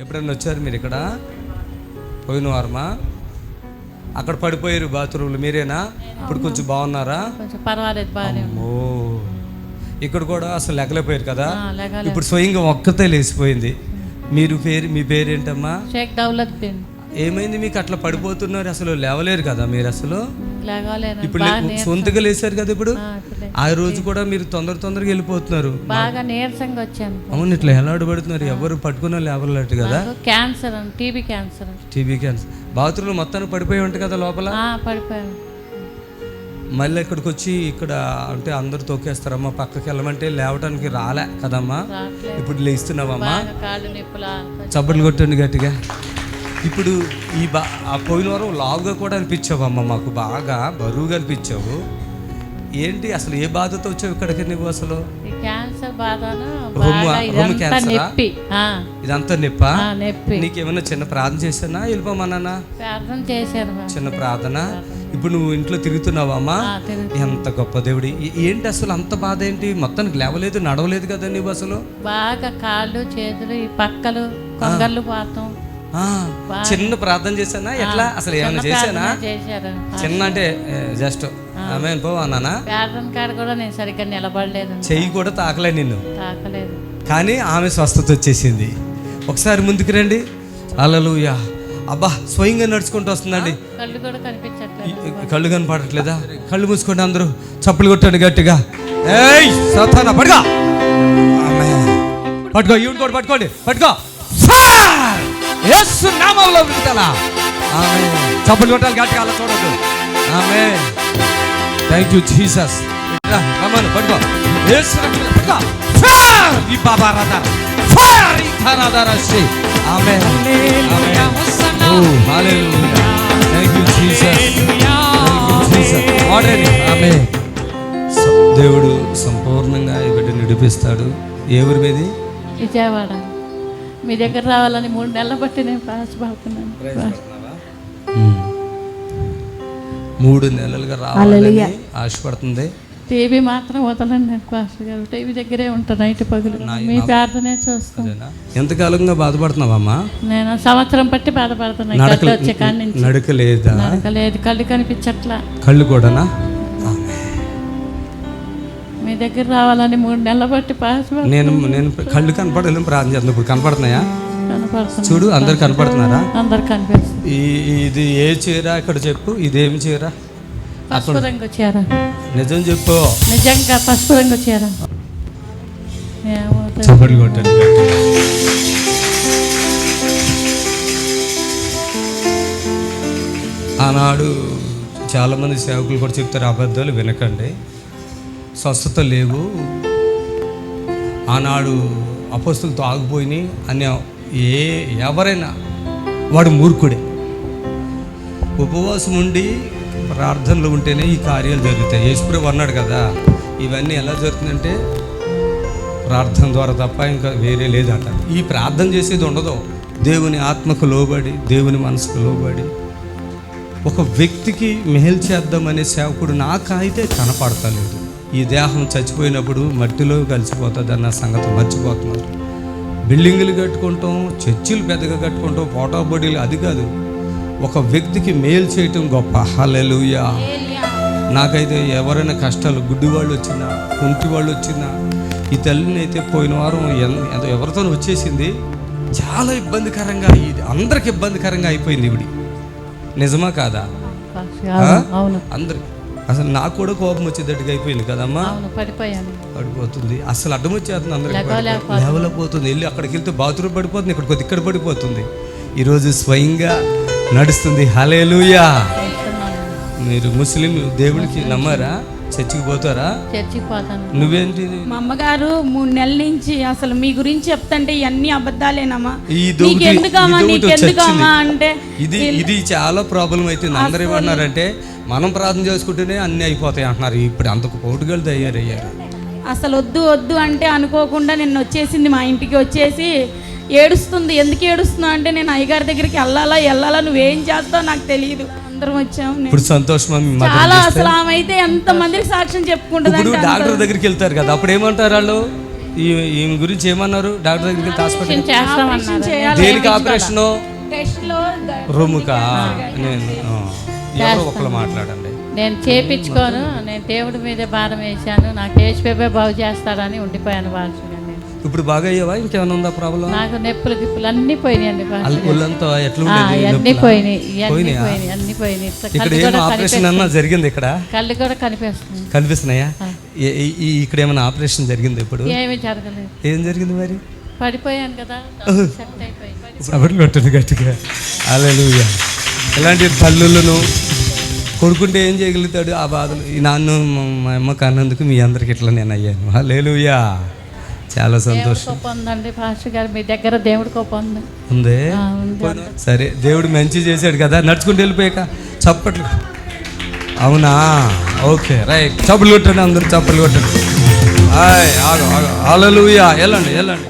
ఎప్పుడైనా వచ్చారు మీరు ఇక్కడ? పోయిన వారమా? అక్కడ పడిపోయారు బాత్రూమ్లు మీరేనా? ఇప్పుడు కొంచెం బాగున్నారా. ఓ ఇక్కడ కూడా అసలు లెగలేపోయారు కదా? ఇప్పుడు స్వయంగా ఒక్కతే లేచిపోయింది. మీరు పేరు మీ పేరేంటమ్మా? దౌలత్ బిన్. ఏమైంది మీకు అట్లా పడిపోతున్నారు? అసలు లేవలేరు కదా మీరు అసలు? లేగలేను ఇప్పుడు లే- సొంతగా లేచారు కదా ఇప్పుడు? ఆ, రోజు కూడా మీరు తొందర తొందరగా వెళ్ళిపోతున్నారు. బాగా నీరసంగా వచ్చాను. అవును ఇట్లా ఎలాడబడుతున్నారు ఎవరు పట్టుకున్న లేవలేటు కదా? నాకు cancer TB cancer. TB cancer. Bathroom మొత్తానికి పడిపోయి ఉంటాయి కదా లోపల? ఆ, పడిపోయాను. మళ్ళీ ఇక్కడికి వచ్చి ఇక్కడ అంటే అందరు తొక్కేస్తారమ్మా పక్కకి వెళ్ళమంటే లేవటానికి రాలే కదమ్మా. రావట్లేదు. ఇప్పుడు లేస్తున్నావమ్మా. బాగా కాళ్ళు నొప్పులా చప్పట్లు కొట్టండి గట్టిగా. ఇప్పుడు ఈ బా ఆ పోయిన వారం లావుగా కూడా అనిపించావమ్మా మాకు బాగా బరువుగా అనిపించావు. ఏంటి అసలు ఏ బాధతో వచ్చావు ఇక్కడికి నువ్వు అసలు? క్యాన్సర్ ఇదంతా? నొప్పి. నీకేమైనా చిన్న ప్రార్థన చేశానా? వెళ్ళిపోమన్నానా? ప్రార్థన బాగా. చిన్న ప్రార్థన? ఇప్పుడు నువ్వు ఇంట్లో తిరుగుతున్నావమ్మా ఎంత గొప్ప దేవుడి. ఏంటి అసలు అంత బాధ ఏంటి? మొత్తానికి లేవలేదు నడవలేదు కదా నువ్వు అసలు? బాగా కాళ్ళు చేతులు ఈ పక్కలు కొంగళ్ళు పాతం. చిన్న ప్రార్థన చేశానా? ఎట్లా? అసలు ఏమైనా చేశానా? చిన్న అంటే జస్ట్ ఆమె పో అన్నానా? ప్రార్థన కాడ కూడా నేను సరిగ్గా నిలబడలేదు చెయ్యి కూడా తాకలే నిన్ను. తాకలేదు. కానీ ఆమె స్వస్థత వచ్చేసింది. ఒకసారి ముందుకు రండి. అలలుయా అబ్బా స్వయంగా నడుచుకుంటూ వస్తుందండి. కళ్ళు కూడా కనిపించట్లేదు ఈ- కళ్ళు కనపడట్లేదా? కళ్ళు మూసుకోండి అందరూ. చప్పులు కొట్టండి గట్టిగా. ఏయ్ సతానా ఆమేన్. పట్టుకో ఈవిడ కూడా పట్టుకోండి. పట్టుకో! యేసు నామంలో విడుదల. ఆమె చప్పులు కొట్టాలి గట్టిగా అలా చూడద్దు. ఆమె థ్యాంక్ యూ జీసస్ రమ్మను పట్టుకో. యేసు రక్తంలో పట్టుకో. ఫైర్! ఈ బాబా రాధా. ఫైర్! ఈ ధనాధార శ్రీ ఆమె oh hallelujah. Thank you Jesus. ఆమె దేవుడు సంపూర్ణంగా ఈ బిడ్డ నడిపిస్తాడు. ఏ ఊరి మీది? విజయవాడ. మీ దగ్గర రావాలని మూడు నెలలు బట్టి నేను ప్రయాసపడుతున్నాను. మూడు నెలలుగా రావాలని ఆశపడుతుంది. టీవీ మాత్రం వదలండి నేను పాస్టర్ గారు. టీవీ దగ్గరే ఉంటాను నైట్ పగులు. మీ ప్రార్థనే చూస్తాను? ఎంతకాలంగా బాధపడుతున్నావమ్మా? నేను సంవత్సరం బట్టి బాధపడుతున్నాను. నడక లేదా? నడకలేదు కళ్ళు కనిపించట్లా. కళ్ళు కూడానా? దగ్గర రావాలని మూడు నెలలు బట్టి పాస్పడు నేను నేను కళ్ళు కనపడలేము ప్రార్థన చేస్తున్నాను ఇప్పుడు కనపడుతున్నాయా? చూడు అందరు కనపడుతున్నారా? అందరు కనిపిస్తుంది ఇది ఏ చీర? ఇక్కడ చెప్పు ఇదేమి చీర? పసుపు రంగు చీర. నిజం చెప్పు. నిజంగా పసుపు రంగు చీర. చప్పట్లు కొట్టండి. ఆనాడు చాలామంది సేవకులు కూడా చెప్తారు అబద్ధాలు వినకండి. స్వస్థత లేవు. ఆనాడు అపస్తులతో ఆగిపోయినాయి. అనే ఏ ఎవరైనా వాడు మూర్ఖుడే. ఉపవాసం ఉండి ప్రార్థనలు ఉంటేనే ఈ కార్యాలు జరుగుతాయి. యేసుప్రభు అన్నాడు కదా ఇవన్నీ ఎలా జరుగుతుందంటే ప్రార్థన ద్వారా తప్ప ఇంకా వేరే లేదంట. ఈ ప్రార్థన చేసేది ఉండదు. దేవుని ఆత్మకు లోబడి దేవుని మనసుకు లోబడి ఒక వ్యక్తికి మేలు చేద్దామనే సేవకుడు నాకైతే కనపడతలేదు. ఈ దేహం చచ్చిపోయినప్పుడు మట్టిలో కలిసిపోతుంది అన్న సంగతి మర్చిపోతున్నారు బిల్డింగులు కట్టుకుంటాం చర్చిలు పెద్దగా కట్టుకుంటాం పోటా బొడీలు అది కాదు. ఒక వ్యక్తికి మేలు చేయటం గొప్ప. హల్లెలూయా. నాకైతే ఎవరైనా కష్టాలు గుడ్డి వాళ్ళు వచ్చినా కుంటి వాళ్ళు వచ్చినా ఈ తల్లిని అయితే పోయిన వారం ఎంత ఎవరితో వచ్చేసింది. చాలా ఇబ్బందికరంగా ఇది అందరికి ఇబ్బందికరంగా అయిపోయింది ఇవిడి నిజమా కాదా? అందరికి. అసలు నాకు కూడా కోపం వచ్చేటట్టుగా అయిపోయింది కదమ్మా. పడిపోతుంది. అసలు అడ్డం వచ్చేస్తుంది అందరికి లేవలేకపోతుంది. వెళ్ళి అక్కడికి వెళ్తే బాత్రూమ్ పడిపోతుంది ఇక్కడ కొద్ది ఇక్కడ పడిపోతుంది. ఈరోజు స్వయంగా నడుస్తుంది. హలేలుయా. మీరు ముస్లిం దేవుడికి నమ్మారా? చర్చికి పోతారా? చర్చికి పోతాను. నువ్వేంటి? మా అమ్మగారు మూడు నెలల నుంచి అసలు మీ గురించి చెప్తుంటే ఇవన్నీ అబద్ధాలేనమ్మా. నీకెందుకమ్మా నీకెందుకమ్మా. అంటే ఇది ఇది చాలా ప్రాబ్లం అవుతుంది అందరూ ఏమన్నారంటే మనం ప్రార్థన చేసుకుంటేనే అన్నీ అయిపోతాయి అంటున్నారు. ఇప్పుడు అంతకు పోటుగాళ్ళు తయారయ్యారు. అసలు వద్దు వద్దు అంటే అనుకోకుండా నిన్న వచ్చేసింది మా ఇంటికి వచ్చేసి ఏడుస్తుంది. ఎందుకు ఏడుస్తున్నా అంటే నేను అయ్యగారి దగ్గరికి వెళ్ళాలా వెళ్ళాలా నువ్వేం చేస్తావు నాకు తెలియదు అందరం వచ్చాము ఇప్పుడు మదర్ చాలా అసలు ఆమె అయితే ఎంత మందికి సాక్ష్యం చెప్పుకుంటుంది డాక్టర్ దగ్గరికి వెళ్తారు కదా అప్పుడు ఏమంటారు వాళ్ళు? ఈ- ఈమె గురించి ఏమన్నారు? డాక్టర్ దగ్గరికి హాస్పిటల్ దేనికి ఆపరేషను? రొమ్ముకా నేను ఎవరో ఒకళ్ళు మాట్లాడండి. నేను చేపించుకోను. నేను దేవుడి మీదే భారం వేశాను. నాకు ఏసుపేపే బాగు చేస్తాడని ఉండిపోయాను నేను ఇప్పుడు బాగా అయ్యావా ఇంకేమైనా ఉందా ప్రాబ్లం? నాకు నొప్పులు గిప్పులు అన్నీ పోయినాయండి అల్- ఒళ్ళంతా ఎట్లా అన్నీ? పోయినాయి అన్నీ ఇక్కడ కళ్ళు ఏమో కూడా ఆపరేషన్ అన్నా జరిగింది ఇక్కడ? కళ్ళు కూడా కనిపిస్తుంది కనిపిస్తున్నాయా? ఇక్కడ ఏమైనా ఆపరేషన్ జరిగింది ఇప్పుడు? ఏమీ జరగలేదు. ఏం జరిగింది మరి? పడిపోయాను కదా కొట్టదు గట్టిగా. అలెలుయ ఇలాంటి తల్లులను కొడుకుంటే ఏం చేయగలుగుతాడు? ఆ బాధలు. నాన్న మా అమ్మ కన్నందుకు మీ అందరికి ఇట్లా నేను అయ్యాను అలేలుయా చాలా సంతోషం. కోపం ఉందండి. పాస్టర్ గారు మీ దగ్గర దేవుడి కోపం ఉంది. ఉంది? సరే దేవుడు మంచి చేశాడు కదా నడుచుకుంటూ వెళ్ళిపోయాక చప్పట్లు. అవునా? Okay right. చప్పట్లు కొట్టండి అందరూ చప్పట్లు కొట్టండి. హాయ్ ఆగు ఆగు. అలలుయా వెళ్ళండి వెళ్ళండి.